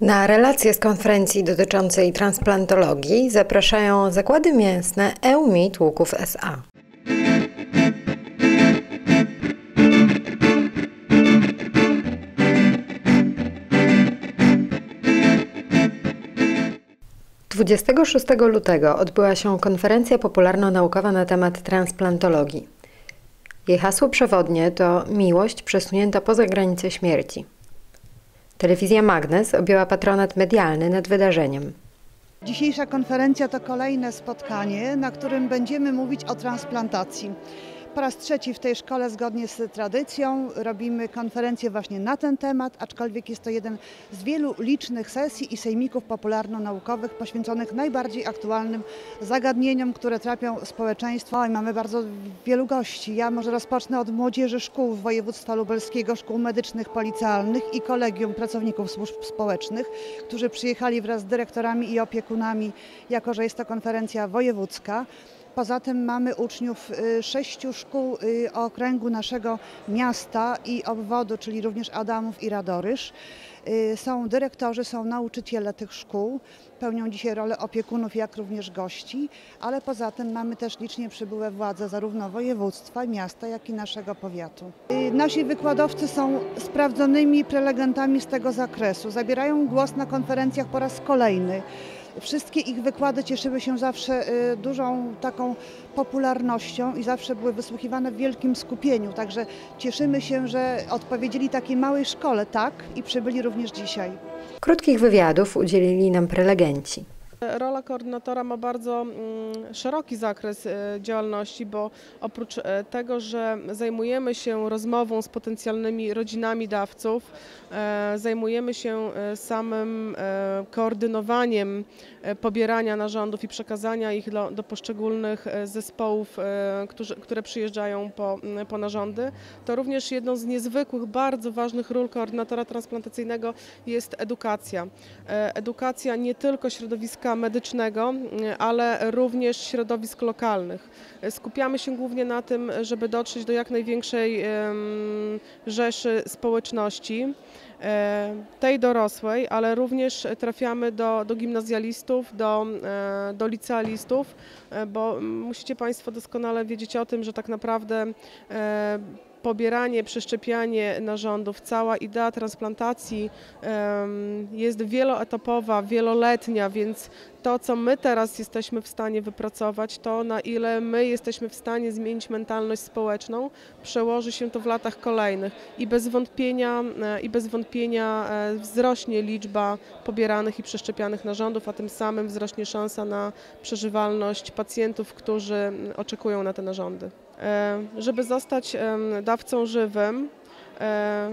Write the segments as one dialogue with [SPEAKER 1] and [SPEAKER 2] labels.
[SPEAKER 1] Na relacje z konferencji dotyczącej transplantologii zapraszają zakłady mięsne EUMIT Łuków SA. Dwudziestego szóstego lutego odbyła się konferencja popularno-naukowa na temat transplantologii. Jej hasło przewodnie to miłość przesunięta poza granice śmierci. Telewizja Magnes objęła patronat medialny nad wydarzeniem.
[SPEAKER 2] Dzisiejsza konferencja to kolejne spotkanie, na którym będziemy mówić o transplantacji. Po raz trzeci w tej szkole, zgodnie z tradycją, robimy konferencję właśnie na ten temat, aczkolwiek jest to jeden z wielu licznych sesji i sejmików popularno-naukowych poświęconych najbardziej aktualnym zagadnieniom, które trapią społeczeństwo. I mamy bardzo wielu gości. Ja może rozpocznę od młodzieży szkół województwa lubelskiego, szkół medycznych, policjalnych i kolegium pracowników służb społecznych, którzy przyjechali wraz z dyrektorami i opiekunami, jako że jest to konferencja wojewódzka. Poza tym mamy uczniów y, sześciu szkół y, okręgu naszego miasta i obwodu, czyli również Adamów i Radoryż. Y, są dyrektorzy, są nauczyciele tych szkół, pełnią dzisiaj rolę opiekunów, jak również gości, ale poza tym mamy też licznie przybyłe władze zarówno województwa, miasta, jak i naszego powiatu. Nasi wykładowcy są sprawdzonymi prelegentami z tego zakresu. Zabierają głos na konferencjach po raz kolejny. Wszystkie ich wykłady cieszyły się zawsze y, dużą taką popularnością i zawsze były wysłuchiwane w wielkim skupieniu. Także cieszymy się, że odpowiedzieli takiej małej szkole tak i przybyli również dzisiaj.
[SPEAKER 1] Krótkich wywiadów udzielili nam prelegenci.
[SPEAKER 3] Rola koordynatora ma bardzo mm, szeroki zakres e, działalności, bo oprócz e, tego, że zajmujemy się rozmową z potencjalnymi rodzinami dawców, e, zajmujemy się samym koordynowaniem pobierania narządów i przekazania ich do, do poszczególnych zespołów, którzy, które przyjeżdżają po, po narządy, to również jedną z niezwykłych, bardzo ważnych ról koordynatora transplantacyjnego jest edukacja. Edukacja nie tylko środowiska medycznego, ale również środowisk lokalnych. Skupiamy się głównie na tym, żeby dotrzeć do jak największej rzeszy społeczności e, tej dorosłej, ale również trafiamy do, do gimnazjalistów, do, e, do licealistów, e, bo musicie Państwo doskonale wiedzieć o tym, że tak naprawdę pobieranie, przeszczepianie narządów, cała idea transplantacji jest wieloetapowa, wieloletnia, więc to, co my teraz jesteśmy w stanie wypracować, to na ile my jesteśmy w stanie zmienić mentalność społeczną, przełoży się to w latach kolejnych i bez wątpienia, e, i bez wątpienia e, wzrośnie liczba pobieranych i przeszczepianych narządów, a tym samym wzrośnie szansa na przeżywalność pacjentów, którzy oczekują na te narządy. E, żeby zostać dawcą żywym, e,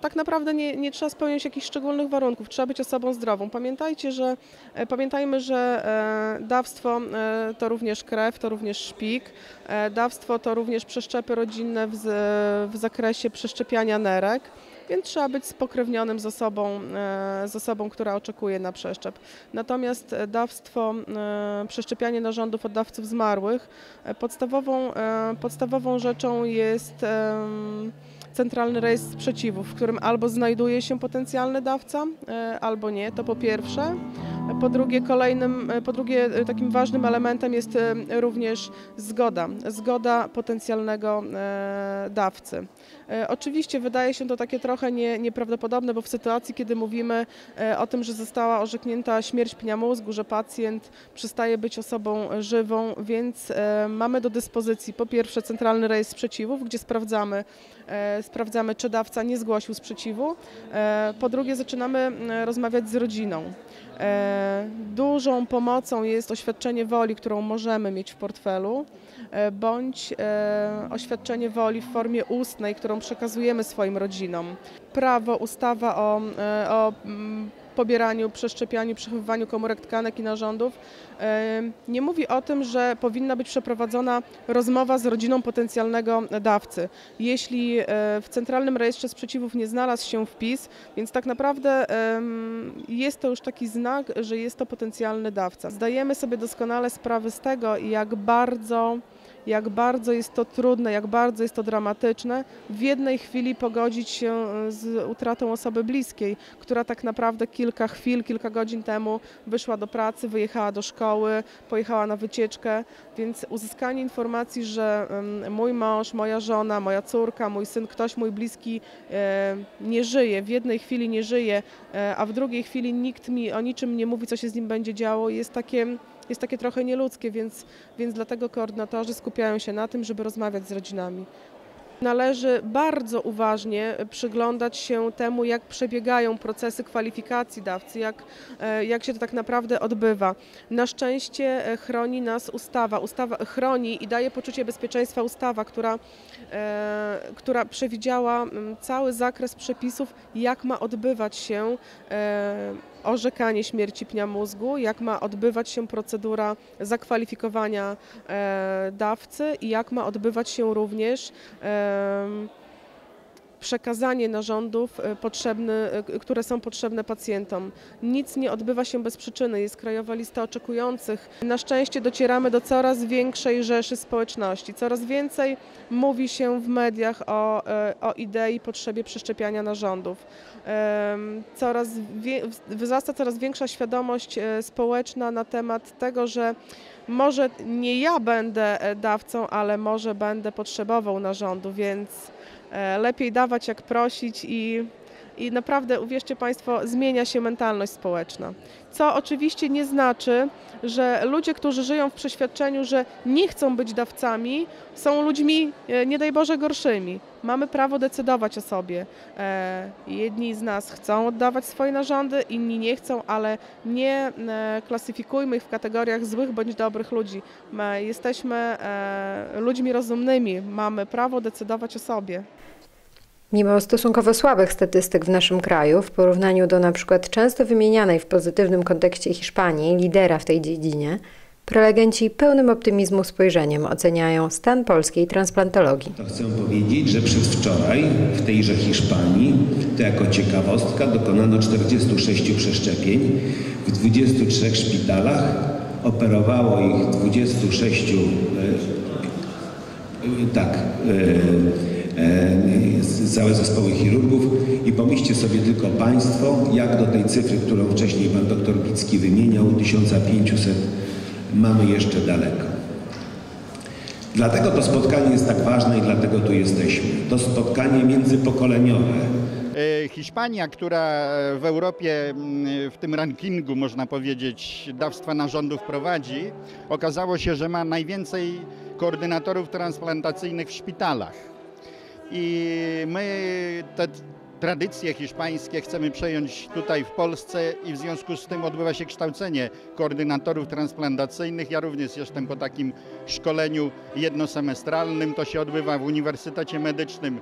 [SPEAKER 3] tak naprawdę nie, nie, trzeba spełniać jakichś szczególnych warunków, trzeba być osobą zdrową. Pamiętajcie, że, e, pamiętajmy, że dawstwo to również krew, to również szpik, dawstwo to również przeszczepy rodzinne w, w zakresie przeszczepiania nerek więc trzeba być spokrewnionym z osobą, e, z osobą, która oczekuje na przeszczep. Natomiast dawstwo, e, przeszczepianie narządów od dawców zmarłych, e, podstawową, podstawową rzeczą jest centralny rejestr sprzeciwów, w którym albo znajduje się potencjalny dawca, albo nie, to po pierwsze. Po drugie, kolejnym, po drugie takim ważnym elementem jest również zgoda, zgoda potencjalnego dawcy. E, oczywiście wydaje się to takie trochę nie, nieprawdopodobne, bo w sytuacji, kiedy mówimy e, o tym, że została orzeknięta śmierć pnia mózgu, że pacjent przestaje być osobą żywą, więc e, mamy do dyspozycji po pierwsze centralny rejestr sprzeciwów, gdzie sprawdzamy, sprawdzamy czy dawca nie zgłosił sprzeciwu, po drugie zaczynamy rozmawiać z rodziną. Dużą pomocą jest oświadczenie woli, którą możemy mieć w portfelu. E, bądź e, oświadczenie woli w formie ustnej, którą przekazujemy swoim rodzinom. Prawo, ustawa o, e, o mm, pobieraniu, przeszczepianiu, przechowywaniu komórek tkanek i narządów nie mówi o tym, że powinna być przeprowadzona rozmowa z rodziną potencjalnego dawcy. Jeśli w Centralnym Rejestrze Sprzeciwów nie znalazł się wpis, więc tak naprawdę jest to już taki znak, że jest to potencjalny dawca. Zdajemy sobie doskonale sprawę z tego, jak bardzo jak bardzo jest to trudne, jak bardzo jest to dramatyczne, w jednej chwili pogodzić się e, z utratą osoby bliskiej, która tak naprawdę kilka chwil, kilka godzin temu wyszła do pracy, wyjechała do szkoły, pojechała na wycieczkę, więc uzyskanie informacji, że mój mąż, moja żona, moja córka, mój syn, ktoś mój bliski e, nie żyje, w jednej chwili nie żyje, e, a w drugiej chwili nikt mi o niczym nie mówi, co się z nim będzie działo, jest takie jest takie trochę nieludzkie, więc, więc dlatego koordynatorzy skupiają się na tym, żeby rozmawiać z rodzinami. Należy bardzo uważnie przyglądać się temu, jak przebiegają procesy kwalifikacji dawcy, jak, e, jak się to tak naprawdę odbywa. Na szczęście e, chroni nas ustawa. Ustawa chroni i daje poczucie bezpieczeństwa ustawa, która, e, która przewidziała cały zakres przepisów, jak ma odbywać się orzekanie śmierci pnia mózgu, jak ma odbywać się procedura zakwalifikowania dawcy i jak ma odbywać się również przekazanie narządów e, potrzebne, e, które są potrzebne pacjentom. Nic nie odbywa się bez przyczyny, jest krajowa lista oczekujących. Na szczęście docieramy do coraz większej rzeszy społeczności. Coraz więcej mówi się w mediach o, e, o idei potrzebie przeszczepiania narządów. Coraz wzrasta coraz większa świadomość społeczna na temat tego, że może nie ja będę dawcą, ale może będę potrzebował narządu, więc E, lepiej dawać jak prosić i, i naprawdę, uwierzcie Państwo, zmienia się mentalność społeczna. Co oczywiście nie znaczy, że ludzie, którzy żyją w przeświadczeniu, że nie chcą być dawcami, są ludźmi, e, nie daj Boże, gorszymi. Mamy prawo decydować o sobie. E, jedni z nas chcą oddawać swoje narządy, inni nie chcą, ale nie klasyfikujmy ich w kategoriach złych bądź dobrych ludzi. My jesteśmy ludźmi rozumnymi, mamy prawo decydować o sobie.
[SPEAKER 1] Mimo stosunkowo słabych statystyk w naszym kraju, w porównaniu do przykład często wymienianej w pozytywnym kontekście Hiszpanii, lidera w tej dziedzinie, prelegenci pełnym optymizmu spojrzeniem oceniają stan polskiej transplantologii.
[SPEAKER 4] To chcę powiedzieć, że przedwczoraj w tejże Hiszpanii, to jako ciekawostka, dokonano 46 przeszczepień w 23 szpitalach. Operowało ich 26 e, tak, E, całe zespoły chirurgów i pomyślcie sobie tylko Państwo, jak do tej cyfry, którą wcześniej Pan doktor Bicki wymieniał, 1500, mamy jeszcze daleko. Dlatego to spotkanie jest tak ważne i dlatego tu jesteśmy. To spotkanie międzypokoleniowe.
[SPEAKER 5] E, Hiszpania, która w Europie mm, w tym rankingu, można powiedzieć, dawstwa narządów prowadzi, okazało się, że ma najwięcej koordynatorów transplantacyjnych w szpitalach. I my te tradycje hiszpańskie chcemy przejąć tutaj w Polsce i w związku z tym odbywa się kształcenie koordynatorów transplantacyjnych. Ja również jestem po takim szkoleniu jednosemestralnym. To się odbywa w Uniwersytecie Medycznym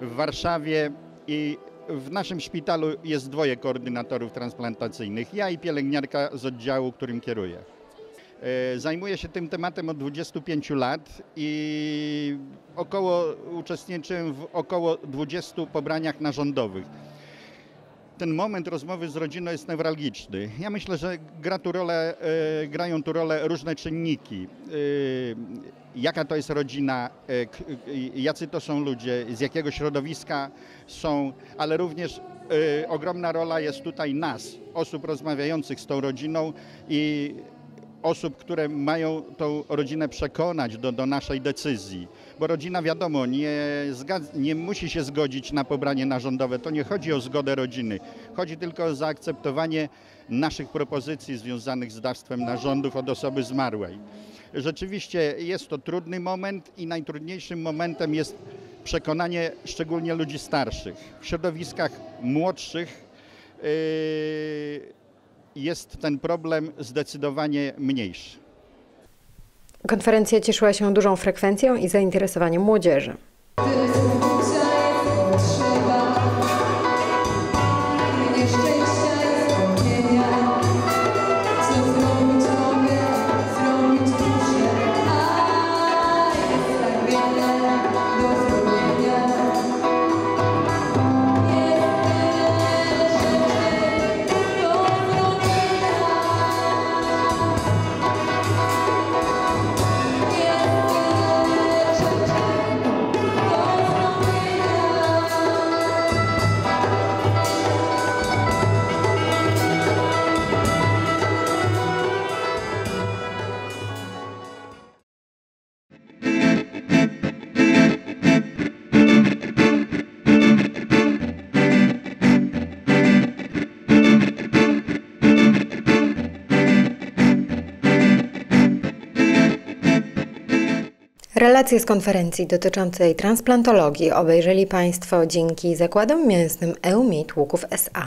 [SPEAKER 5] w Warszawie i w naszym szpitalu jest dwoje koordynatorów transplantacyjnych. Ja i pielęgniarka z oddziału, którym kieruję. E, zajmuję się tym tematem od 25 lat i około, uczestniczyłem w około 20 pobraniach narządowych. Ten moment rozmowy z rodziną jest newralgiczny. Ja myślę, że gra tu rolę, e, grają tu rolę różne czynniki. E, jaka to jest rodzina, jacy to są ludzie, z jakiego środowiska są, ale również ogromna rola jest tutaj nas, osób rozmawiających z tą rodziną i osób, które mają tą rodzinę przekonać do, do naszej decyzji. Bo rodzina, wiadomo, nie, nie musi się zgodzić na pobranie narządowe. To nie chodzi o zgodę rodziny. Chodzi tylko o zaakceptowanie naszych propozycji związanych z dawstwem narządów od osoby zmarłej. Rzeczywiście jest to trudny moment i najtrudniejszym momentem jest przekonanie szczególnie ludzi starszych. W środowiskach młodszych yy, jest ten problem zdecydowanie mniejszy.
[SPEAKER 1] Konferencja cieszyła się dużą frekwencją i zainteresowaniem młodzieży. Relacje z konferencji dotyczącej transplantologii obejrzeli Państwo dzięki zakładom mięsnym EUMIT Łuków SA.